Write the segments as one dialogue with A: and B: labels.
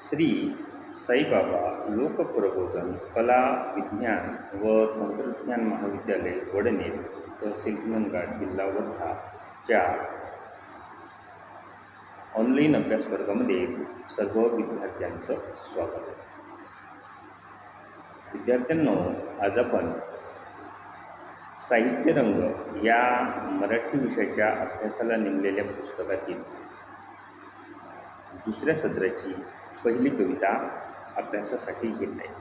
A: श्री साईबाबा लोकप्रबोधन कला विज्ञान व तंत्रज्ञान महाविद्यालय वडनेर तहसील हिंगणघाट जिल्हा वर्धाच्या ऑनलाईन अभ्यास वर्गामध्ये सर्व विद्यार्थ्यांचं स्वागत आहे. विद्यार्थ्यांनो आज आपण साहित्यरंग या मराठी विषयाच्या अभ्यासाला नेमलेल्या पुस्तकातील दुसऱ्या सत्राची पहिली कविता अभ्यासासाठी घेत आहे.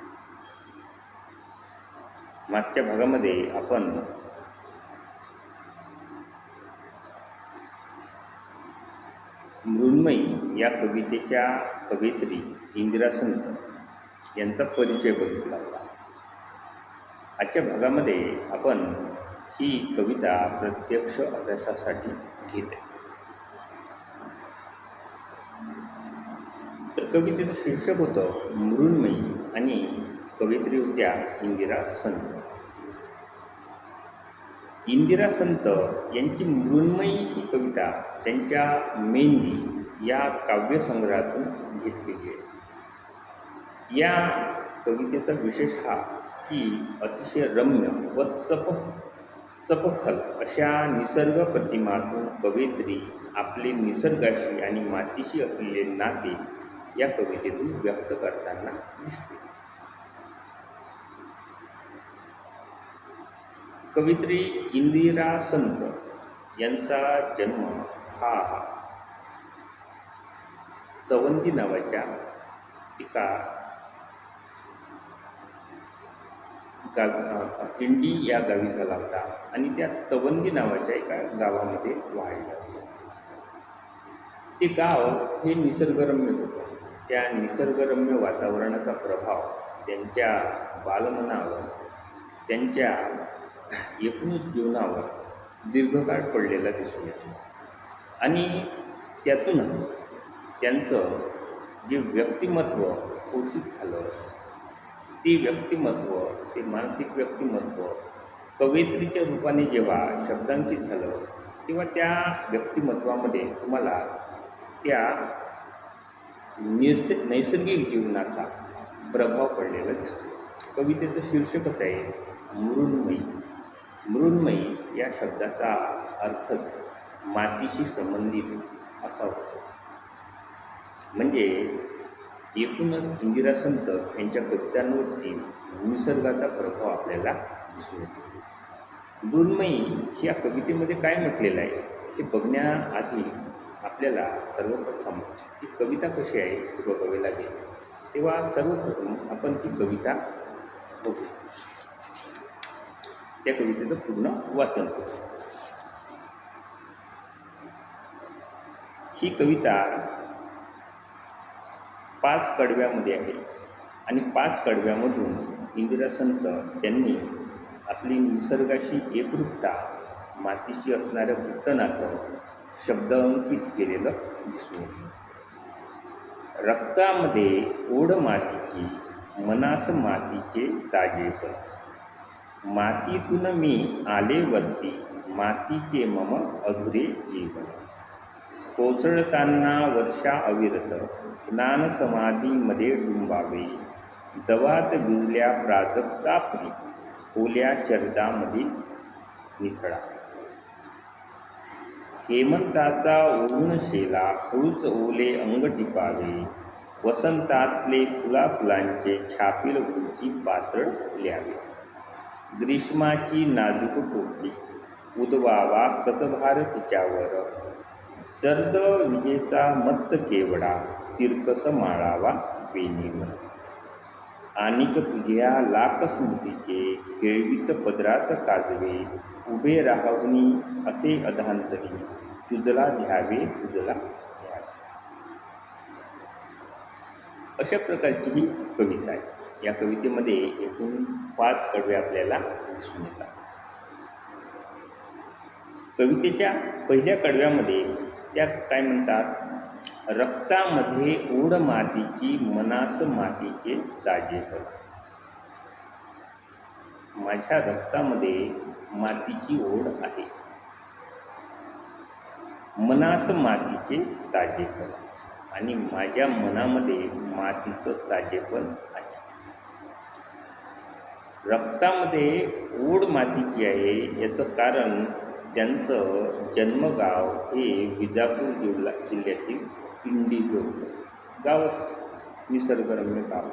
A: मागच्या भागामध्ये आपण मृण्मयी या कवितेच्या कवित्री इंदिरा संत यांचा परिचय बघितला होता. आजच्या भागामध्ये आपण ही कविता प्रत्यक्ष अभ्यासासाठी घेत आहे. तर कवितेचं शीर्षक होतं मृण्मयी आणि कवित्री होत्या इंदिरा संत. इंदिरा संत यांची मृण्मयी ही कविता त्यांच्या मेंदी या काव्यसंग्रहातून घेतलेली आहे. या कवितेचा विशेष हा की अतिशय रम्य व चप चपखल अशा निसर्ग प्रतिमातून कवयित्री आपले निसर्गाशी आणि मातीशी असलेले नाते या कवितेतून व्यक्त करताना दिसते. कवित्री इंदिरा संत यांचा जन्म हा तवंदी नावाच्या एका गाव इंडी या गावी झाला होता आणि त्या तवंदी नावाच्या एका गावामध्ये वाढलं ते गाव हे निसर्गरम्य होतं. त्या निसर्गरम्य वातावरणाचा प्रभाव त्यांच्या बालमनावर त्यांच्या एकूणच जीवनावर दीर्घकाळ पडलेला दिसून येतो. आणि त्यातूनच त्यांचं जे व्यक्तिमत्व पोषित झालं ते व्यक्तिमत्व ते मानसिक व्यक्तिमत्व कवयित्रीच्या रूपाने जेव्हा शब्दांकित झालं तेव्हा त्या व्यक्तिमत्वामध्ये तुम्हाला त्या निस नैसर्गिक जीवनाचा प्रभाव पडलेलाच. कवितेचं शीर्षकच आहे मृण्मयी. मृण्मयी या शब्दाचा अर्थच मातीशी संबंधित असा होतो. म्हणजे एकूणच इंदिरा संत यांच्या कवितांवरती निसर्गाचा प्रभाव आपल्याला दिसून येतो. मृण्मयी या कवितेमध्ये काय म्हटलेलं आहे हे बघण्याआधी आपल्याला सर्वप्रथम ती कविता कशी आहे हे बघावी लागेल. तेव्हा सर्वप्रथम आपण ती कविता बघू. त्या कवितेचं पूर्ण वाचन करू. ही कविता पाच कडव्यामध्ये आहे आणि पाच कडव्यामधून इंदिरा संत त्यांनी आपली निसर्गाशी एकरूपता मातीशी असणाऱ्या शब्द अंकित केलेलं दिसून येतं. रक्तामध्ये ओढ मातीची मनास मातीचे ताजेपण मातीतून मी आले वरती मातीचे मम अधुरे जीवन. कोसळताना वर्षा अविरत स्नान समाधीमध्ये डुंबावे. दवात भिजल्या प्राजक्तापरी ओल्या शरदामध्ये निथळा. हेमंताचा ओढून शेला हळूच ओले अंग टिपावे. वसंतातले फुला फुलांचे छापील उंची पातळ ल्यावे ग्रीष्माची नाजूक टोपली उदवावा कसभार तिच्यावर. सर्द विजेचा मत्त केवडा तिरकस माळावा वेणीवर. आणिक तुझ्या लाख स्मृतीचे खेळवीत पदरात काजवे. उभे राहवनी असे अधांतरी तुझला ध्यावे तुझला ध्यावे अशा प्रकारची ही कविता आहे या कवितेमध्ये एकूण पाच कडवे आपल्याला दिसून येतात. कवितेच्या पहिल्या कडव्यामध्ये त्या काय म्हणतात? रक्तामध्ये ओढ मातीची मनास मातीचे ताजेपण माझ्या रक्तामध्ये मातीची ओढ आहे. मनास मातीचे ताजेपण आणि माझ्या मनामध्ये मातीचं ताजेपण आहे. रक्तामध्ये ओढ मातीची आहे याचं कारण त्यांचं जन्मगाव हे विजापूर जिल्हा जिल्ह्यातील इंडिगो गावच निसर्गरम्य गाव.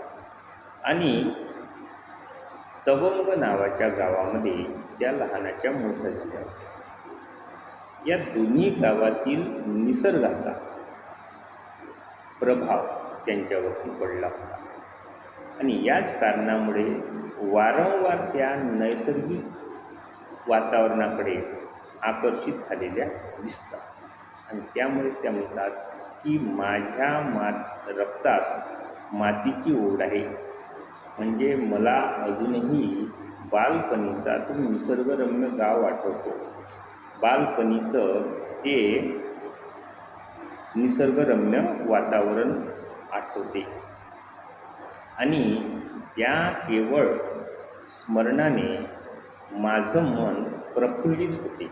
A: आणि तवंग नावाच्या गावामध्ये त्या लहानाच्या मोठ्या झाल्या होत्या या दोन्ही गावातील निसर्गाचा प्रभाव त्यांच्यावरती पडला होता. आणि याच कारणामुळे वारंवार त्या नैसर्गिक वातावरणाकडे आकर्षित झालेल्या दिसतात. आणि त्यामुळेच त्या म्हणतात की माझ्या मात रक्तास मातीची ओढ आहे. म्हणजे मला अजूनही बालपणीचा तो निसर्गरम्य गाव आठवतो. बालपणीचं ते निसर्गरम्य वातावरण आठवते. आणि त्या केवळ स्मरणाने माझं मन प्रफुल्लित होते.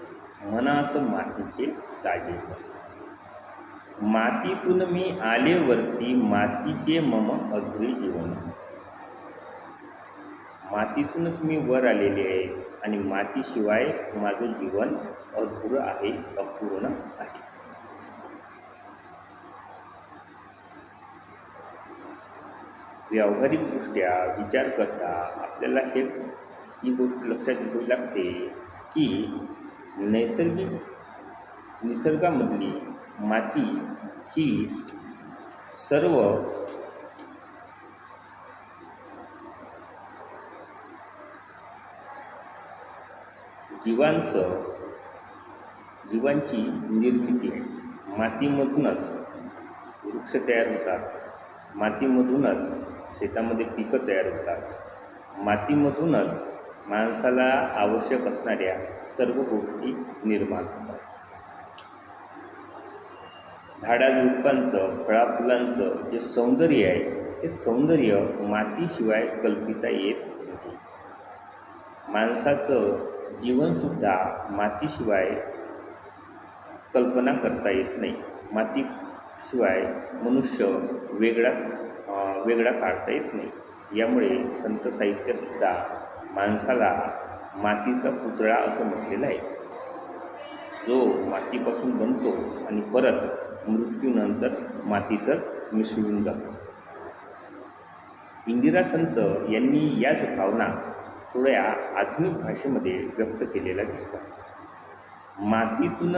A: मनाचं मातीचे ताजे. मातीतून मी आलेवरती मातीचे मम अधुरे जीवन मातीतूनच मी वर आलेले आहे आणि मातीशिवाय माझं जीवन अधुरं आहे अपूर्ण आहे. व्यावहारिकदृष्ट्या विचार करता आपल्याला हे ही गोष्ट लक्षात घ्यावी लागते की नैसर्गिक निसर्गामधली माती ही सर्व जीवांचं जीवांची निर्मिती आहे मातीमधूनच वृक्ष तयार होतात. मातीमधूनच शेतामध्ये पिकं तयार होतात. मातीमधूनच माणसाला आवश्यक असणाऱ्या सर्व गोष्टी निर्माण होतात. झाडाझुडपांचं फळाफुलांचं जे सौंदर्य आहे ते सौंदर्य मातीशिवाय कल्पिता येत नाही. माणसाचं जीवनसुद्धा मातीशिवाय कल्पना करता येत नाही. मातीशिवाय मनुष्य वेगळाच वेगळा काढता येत नाही. यामुळे संत साहित्यातसुद्धा माणसाला मातीचा पुतळा असं म्हटलेलं आहे. जो मातीपासून बनतो आणि परत मृत्यूनंतर मातीतच मिसळून जातो. इंदिरा संत यांनी याच भावना थोड्या आधुनिक भाषेमध्ये व्यक्त केलेला दिसतात. मातीतून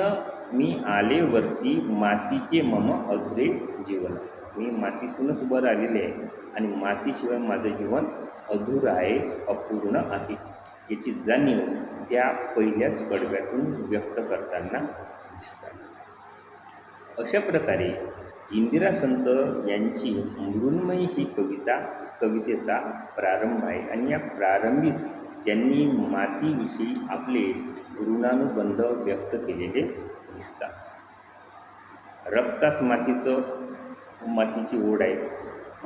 A: मी आले वरती मातीचे मम अधुरे जीवन. मी मातीतूनच वर आलेले आहे आणि मातीशिवाय माझं जीवन अधुरं आहे अपूर्ण आहे याची जाणीव त्या पहिल्याच कडव्यातून व्यक्त करताना दिसतात. अशा प्रकारे इंदिरा संत यांची मृण्मयी ही कविता कवितेचा प्रारंभ आहे. आणि या प्रारंभीच त्यांनी मातीविषयी आपले ऋणानुबंध व्यक्त केलेले दिसतात. रक्तास मातीचं मातीची ओढ आहे.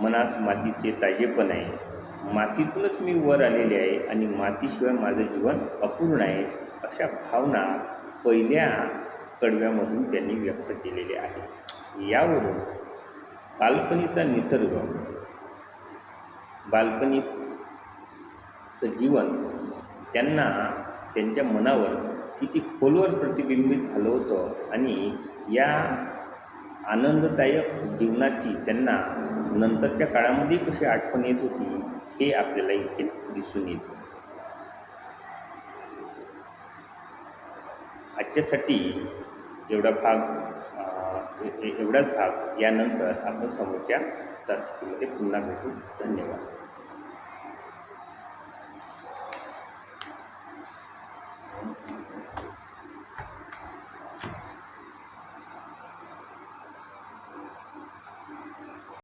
A: मनास मातीचे ताजेपण आहे. मातीतूनच मी वर आलेले आहे आणि मातीशिवाय माझं जीवन अपूर्ण आहे अशा भावना पहिल्या कडव्यामधून त्यांनी व्यक्त केलेले आहे यावरून काल्पनीचा निसर्ग बालपणीचं जीवन त्यांना त्यांच्या मनावर किती खोलवर प्रतिबिंबित झालं होतं आणि या आनंददायक जीवनाची त्यांना नंतरच्या काळामध्ये कशी आठवण येत होती हे आपल्याला इथे दिसून येतं. आजच्यासाठी एवढा भाग एवढाच भाग यानंतर आपण समोरच्या तासिकेमध्ये पुन्हा भेटू. धन्यवाद.